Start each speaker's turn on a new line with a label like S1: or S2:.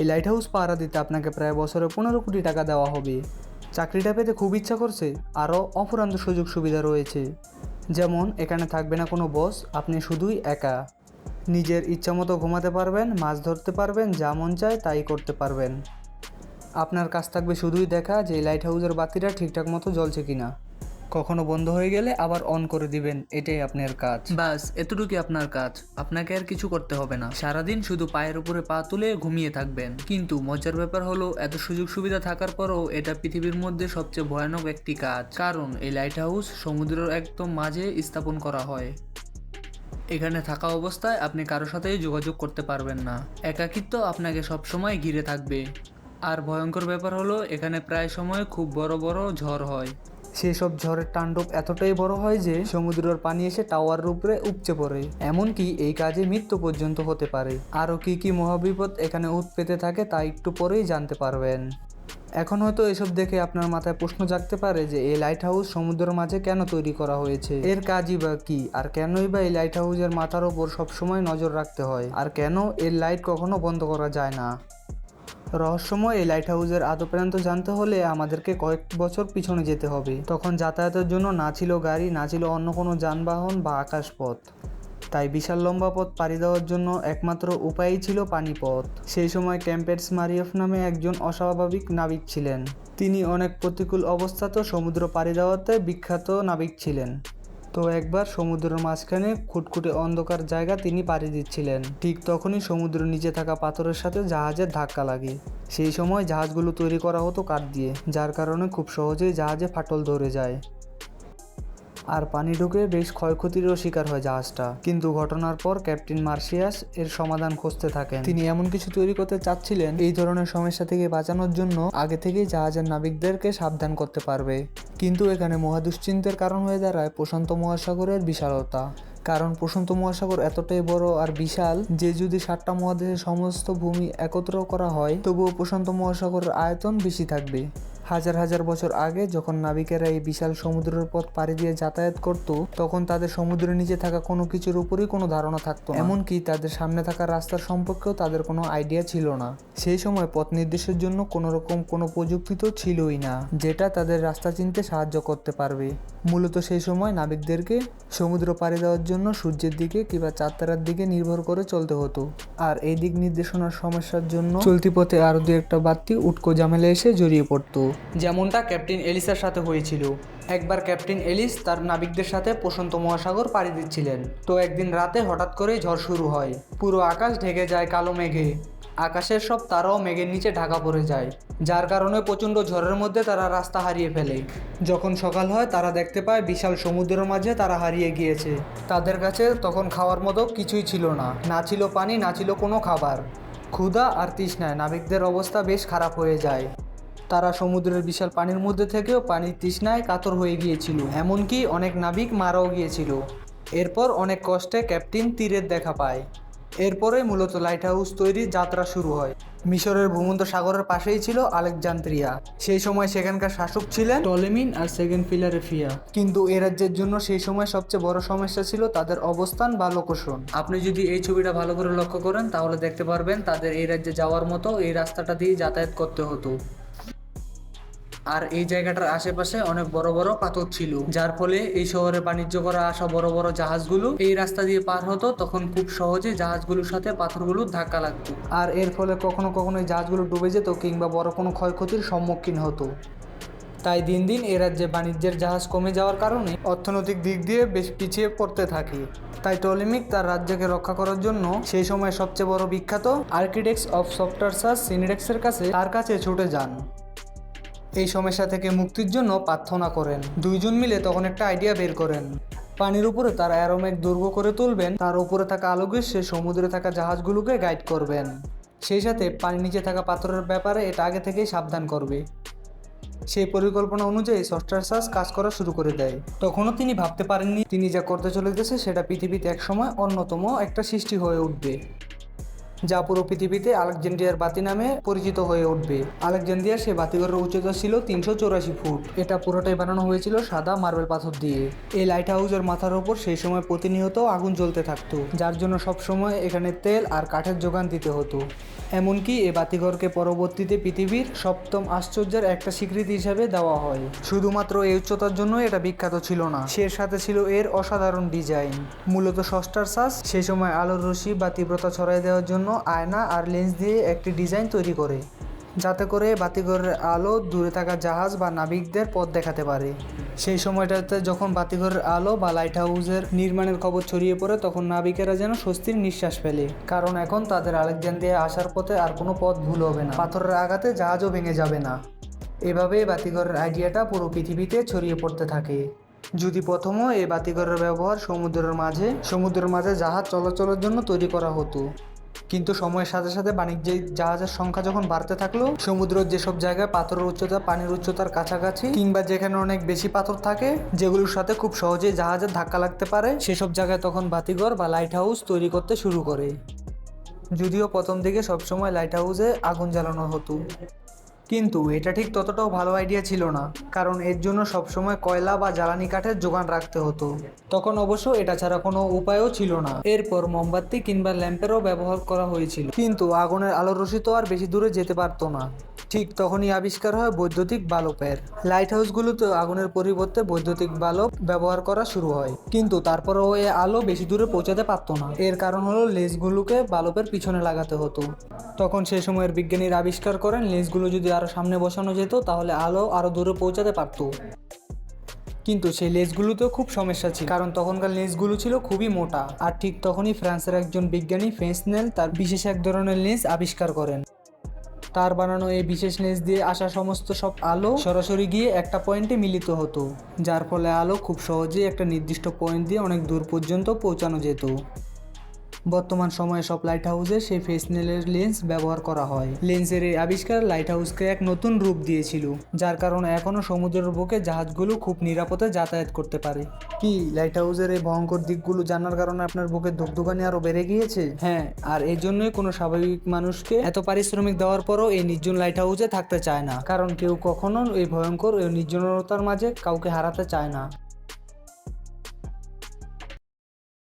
S1: এই light house পাহারা দিতে আপনাকে প্রায় বছরে পনেরো কোটি টাকা দেওয়া হবে। চাকরিটা পেতে খুব ইচ্ছা করছে, আরও অফুরান্ত সুযোগ সুবিধা রয়েছে। যেমন, এখানে থাকবে না কোনো বস আপনি শুধুই একা। নিজের ইচ্ছা মতো ঘুমাতে পারবেন, মাছ ধরতে পারবেন, যা মন চায় তাই করতে পারবেন। আপনার কাজ থাকবে শুধুই দেখা যে লাইট হাউসের বাতিটা ঠিকঠাক মতো জ্বলছে কিনা। কখনো বন্ধ হয়ে গেলে আবার অন করে দিবেন, এটাই আপনার কাজ। বাস, এতটুকুই আপনার কাজ। আপনাকে আর কিছু করতে হবে না। সারাদিন শুধু পায়ের উপরে পা তুলে ঘুমিয়ে থাকবেন। কিন্তু মজার ব্যাপার হলো, এত সুযোগ সুবিধা থাকার পরও এটা পৃথিবীর মধ্যে সবচেয়ে ভয়ানক একটি কাজ। কারণ এই লাইট হাউস সমুদ্রের একদম মাঝে স্থাপন করা হয়। এখানে থাকা অবস্থায় আপনি কারোর সাথেই যোগাযোগ করতে পারবেন না। একাকিত্ব আপনাকে সবসময় ঘিরে থাকবে। আর ভয়ঙ্কর ব্যাপার হলো, এখানে প্রায় সময় খুব বড় বড় ঝড় হয়। সেসব ঝড়ের তাণ্ডব এতটাই বড় হয় যে সমুদ্রের পানি এসে টাওয়ার উপরে উপচে পড়ে। এমনকি এই কাজে মৃত্যু পর্যন্ত হতে পারে। আরও কি কি মহাবিপদ এখানে উৎপেতে থাকে তা একটু পরেই জানতে পারবেন। এখন হয়তো এসব দেখে আপনার মাথায় প্রশ্ন জাগতে পারে যে এই লাইট হাউস সমুদ্রের মাঝে কেন তৈরি করা হয়েছে? এর কাজই বা কি? আর কেনই বা এই লাইট হাউসের মাথার ওপর সবসময় নজর রাখতে হয়? আর কেন এর লাইট কখনো বন্ধ করা যায় না? রহস্যময় এই লাইট হাউসের আদপ্রান্ত জানতে হলে আমাদেরকে কয়েক বছর পিছনে যেতে হবে। তখন যাতায়াতের জন্য না ছিল গাড়ি, না ছিল অন্য কোনো যানবাহন বা আকাশপথ। তাই বিশাল লম্বা পথ পাড়ি দেওয়ার জন্য একমাত্র উপায়ই ছিল পানিপথ। সেই সময় ক্যাম্পেটস মারিয়ফ নামে একজন অস্বাভাবিক নাবিক ছিলেন। তিনি অনেক প্রতিকূল অবস্থাতেও সমুদ্র পাড়ি দেওয়াতে বিখ্যাত নাবিক ছিলেন। তো একবার সমুদ্রের মাঝখানে খুটখুটে অন্ধকার জায়গা তিনি পাড়ি দিচ্ছিলেন। ঠিক তখনই সমুদ্র নিচে থাকা পাথরের সাথে জাহাজের ধাক্কা লাগে। সেই সময় জাহাজগুলো তৈরি করা হতো কাঠ দিয়ে, যার কারণে খুব সহজেই জাহাজে ফাটল ধরে যায়। আর পানি ঢুকে বেশ ক্ষয়ক্ষতিরও শিকার হয় জাহাজটা। কিন্তু ঘটনার পর ক্যাপ্টেন মার্শিয়াস এর সমাধান খুঁজতে থাকেন। তিনি এমন কিছু তৈরি করতে চাচ্ছিলেন, এই ধরনের সমস্যা থেকে বাঁচানোর জন্য আগে থেকেই জাহাজের নাবিকদেরকে সাবধান করতে পারবে। কিন্তু এখানে মহাদুশ্চিন্তের কারণ হয়ে দাঁড়ায় প্রশান্ত মহাসাগরের বিশালতা। কারণ প্রশান্ত মহাসাগর এতটাই বড় আর বিশাল যে যদি সাতটা মহাদেশের সমস্ত ভূমি একত্র করা হয়, তবুও প্রশান্ত মহাসাগরের আয়তন বেশি থাকবে। হাজার হাজার বছর আগে যখন নাবিকেরা এই বিশাল সমুদ্রের পথ পাড়ি দিয়ে যাতায়াত করত, তখন তাদের সমুদ্রের নিচে থাকা কোনো কিছুর উপরই কোনো ধারণা থাকতো এমনকি তাদের সামনে থাকা রাস্তার সম্পর্কেও তাদের কোনো আইডিয়া ছিল না। সেই সময় পথ নির্দেশের জন্য কোনো রকম কোনো প্রযুক্তি তো ছিলই না, যেটা তাদের রাস্তা চিনতে সাহায্য করতে পারবে। মূলত সেই সময় নাবিকদেরকে সমুদ্র পাড়ি দেওয়ার জন্য সূর্যের দিকে কিংবা চাঁদতারার দিকে নির্ভর করে চলতে হতো। আর এই দিক নির্দেশনার সমস্যার জন্য চলতি পথে আরও দু একটা বাড়তি উটকো ঝামেলা এসে জড়িয়ে পড়তো। যেমনটা ক্যাপ্টেন এলিসের সাথে হয়েছিল। একবার ক্যাপ্টেন এলিস তার নাবিকদের সাথে প্রশান্ত মহাসাগর পাড়ি দিচ্ছিলেন। তো একদিন রাতে হঠাৎ করেই ঝড় শুরু হয়। পুরো আকাশ ঢেকে যায় কালো মেঘে। আকাশের সব তারাও মেঘের নিচে ঢাকা পড়ে যায়। যার কারণে প্রচণ্ড ঝড়ের মধ্যে তারা রাস্তা হারিয়ে ফেলে। যখন সকাল হয়, তারা দেখতে পায় বিশাল সমুদ্রের মাঝে তারা হারিয়ে গিয়েছে। তাদের কাছে তখন খাওয়ার মতো কিছুই ছিল না। না ছিল পানি, না ছিল কোনো খাবার। ক্ষুধা আর তৃষ্ণায় নাবিকদের অবস্থা বেশ খারাপ হয়ে যায়। তারা সমুদ্রের বিশাল পানির মধ্যে থেকেও পানির তৃষ্ণায় কাতর হয়ে গিয়েছিল, এমনকি অনেক নাবিক মারাও গিয়েছিল। এরপর অনেক কষ্টে ক্যাপ্টেন তীরের দেখা পায়। এরপরে মূলত লাইট হাউস তৈরির যাত্রা শুরু হয়। মিশরের ভূমন্ত সাগরের পাশেই ছিল আলেকজান্দ্রিয়া। সেই সময় সেখানকার শাসক ছিলেন টলেমিন আর সেকেন্ড ফিলারেফিয়া। কিন্তু এ রাজ্যের জন্য সেই সময় সবচেয়ে বড় সমস্যা ছিল তাদের অবস্থান বা লোকেশন আপনি যদি এই ছবিটা ভালো করে লক্ষ্য করেন, তাহলে দেখতে পারবেন তাদের এই রাজ্যে যাওয়ার মতো এই রাস্তাটা দিয়ে যাতায়াত করতে হতো। আর এই জায়গাটার আশেপাশে অনেক বড় বড় পাথর ছিল। যার ফলে এই শহরে বাণিজ্য করা আসা বড় বড় জাহাজগুলো এই রাস্তা দিয়ে পার হতো, তখন খুব সহজে জাহাজগুলোর সাথে পাথরগুলো ধাক্কা লাগতো। আর এর ফলে কখনো কখনো জাহাজগুলো ডুবে যেত কিংবা বড় কোনো ক্ষয়ক্ষতির সম্মুখীন হতো। তাই দিন দিন এ রাজ্যে বাণিজ্যের জাহাজ কমে যাওয়ার কারণে অর্থনৈতিক দিক দিয়ে বেশ পিছিয়ে পড়তে থাকে। তাই টলিমিক তার রাজ্যকে রক্ষা করার জন্য সেই সময় সবচেয়ে বড় বিখ্যাত আর্কিটেক্টস অফ সফটওয়্যার সিনিডেক্সের কাছে তার কাছে ছুটে যান। এই সমস্যা থেকে মুক্তির জন্য প্রার্থনা করেন। দুইজন মিলে তখন একটা আইডিয়া বের করেন। পানির উপরে তার অ্যারোমেক দুর্গ করে তুলবেন। তার উপরে থাকা আলো সে সমুদ্রে থাকা জাহাজগুলোকে গাইড করবেন। সেই সাথে পানির নিচে থাকা পাথরের ব্যাপারে এটা আগে থেকেই সাবধান করবে। সেই পরিকল্পনা অনুযায়ী সার্চ কাজ করা শুরু করে দেয়। তখনও তিনি ভাবতে পারেননি, তিনি যা করতে চলেছে সেটা পৃথিবীতে একসময় অন্যতম একটা সৃষ্টি হয়ে উঠবে। যা পুরো পৃথিবীতে আলেকজান্ডিয়ার বাতি নামে পরিচিত হয়ে উঠবে। আলেকজান্ডিয়ার সে বাতিঘরের উচ্চতা ছিল তিনশো চৌরাশি ফুট। এটা পুরোটাই বানানো হয়েছিল সাদা মার্বেল পাথর দিয়ে। এই লাইট হাউসের মাথার ওপর সেই সময় প্রতিনিয়ত আগুন জ্বলতে থাকতো, যার জন্য সবসময় এখানে তেল আর কাঠের যোগান দিতে হতো। এমনকি এ বাতিঘরকে পরবর্তীতে পৃথিবীর সপ্তম আশ্চর্যের একটা স্বীকৃতি হিসাবে দেওয়া হয়। শুধুমাত্র এই উচ্চতার জন্য এটা বিখ্যাত ছিল না। সে সাথে ছিল এর অসাধারণ ডিজাইন। মূলত ষষ্ঠার সাজ সেই সময় আলোর রশ্মি বা তীব্রতা ছড়াই দেওয়ার জন্য আয়না আর লেন্স দিয়ে একটি ডিজাইন তৈরি করে। যাতে করে বাতিঘরের আলো দূরে থাকা জাহাজ বা নাবিকদের পথ দেখাতে পারে। সেই সময়টাতে যখন বাতিঘরের আলো বা লাইট হাউসের নির্মাণের খবর ছড়িয়ে পড়ে, তখন নাবিকেরা যেন স্বস্তির নিঃশ্বাস ফেলে। কারণ এখন তাদের আলেকজান্দ্রিয়া আসার পথে আর কোনো পথ ভুল হবে না। পাথরের আঘাতে জাহাজও ভেঙে যাবে না। এভাবে বাতিঘরের আইডিয়াটা পুরো পৃথিবীতে ছড়িয়ে পড়তে থাকে। যদি প্রথমও এই বাতিঘরের ব্যবহার সমুদ্রের মাঝে সমুদ্রের মাঝে জাহাজ চলাচলের জন্য তৈরি করা হতো কিন্তু সময়ের সাথে সাথে বাণিজ্যিক জাহাজের সংখ্যা যখন বাড়তে থাকল, সমুদ্রের যেসব জায়গায় পাথরের উচ্চতা, পানির উচ্চতার কাছাকাছি, কিংবা যেখানে অনেক বেশি পাথর থাকে, যেগুলোর সাথে খুব সহজেই জাহাজের ধাক্কা লাগতে পারে, সেসব জায়গায় তখন বাতিঘর বা লাইট হাউস তৈরি করতে শুরু করে। যদিও প্রথম দিকে সবসময় লাইট হাউসে আগুন জ্বালানো হতো। কিন্তু এটা ঠিক ততটাও ভালো আইডিয়া ছিল না, কারণ এর জন্য সবসময় কয়লা বা জ্বালানি কাঠের যোগান রাখতে হতো। তখন অবশ্য এটা ছাড়া কোনো উপায়ও ছিল না। এরপর মোমবাতি কিংবা ল্যাম্পেরও ব্যবহার করা হয়েছিল। কিন্তু আগুনের আলোর রশি তো আর বেশি দূরে যেতে পারতো না। ঠিক তখনই আবিষ্কার হয় বৈদ্যুতিক বালবের লাইট হাউসগুলোতে আগুনের পরিবর্তে বৈদ্যুতিক বালব ব্যবহার করা শুরু হয়। কিন্তু তারপরেও এই আলো বেশি দূরে পৌঁছাতে পারতো না। এর কারণ হলো লেন্সগুলোকে বালবের পিছনে লাগাতে হতো। তখন সেই সময়ের বিজ্ঞানীরা আবিষ্কার করেন, লেন্সগুলো যদি আরও সামনে বসানো যেত, তাহলে আলো আরও দূরে পৌঁছাতে পারতো। কিন্তু সেই লেন্সগুলোতেও খুব সমস্যা ছিল, কারণ তখনকার লেন্সগুলো ছিল খুবই মোটা। আর ঠিক তখনই ফ্রান্সের একজন বিজ্ঞানী ফেন্সনেল তার বিশেষ এক ধরনের লেন্স আবিষ্কার করেন। তার বানানো এই বিশেষ লেন্স দিয়ে আসা সমস্ত সব আলো সরাসরি গিয়ে একটা পয়েন্টে মিলিত হতো, যার ফলে আলো খুব সহজেই একটা নির্দিষ্ট পয়েন্ট দিয়ে অনেক দূর পর্যন্ত পৌঁছানো যেত। বর্তমান সময়ে সব লাইট হাউসে সেই ফেসনেলের লেন্স ব্যবহার করা হয়। লেন্সের এই আবিষ্কার লাইট হাউসকে এক নতুন রূপ দিয়েছিল যার কারণে এখনও সমুদ্রের বুকে জাহাজগুলো খুব নিরাপদে যাতায়াত করতে পারে। কি লাইট হাউসের এই ভয়ঙ্কর দিকগুলো জানার কারণে আপনার বুকের ধুকধুকানি আরও বেড়ে গিয়েছে? হ্যাঁ আর এই জন্যই কোনো স্বাভাবিক মানুষকে এত পারিশ্রমিক দেওয়ার পরও এই নির্জন লাইট হাউসে থাকতে চায় না। কারণ কেউ কখনো এই ভয়ঙ্কর এই নির্জনতার মাঝে কাউকে হারাতে চায় না।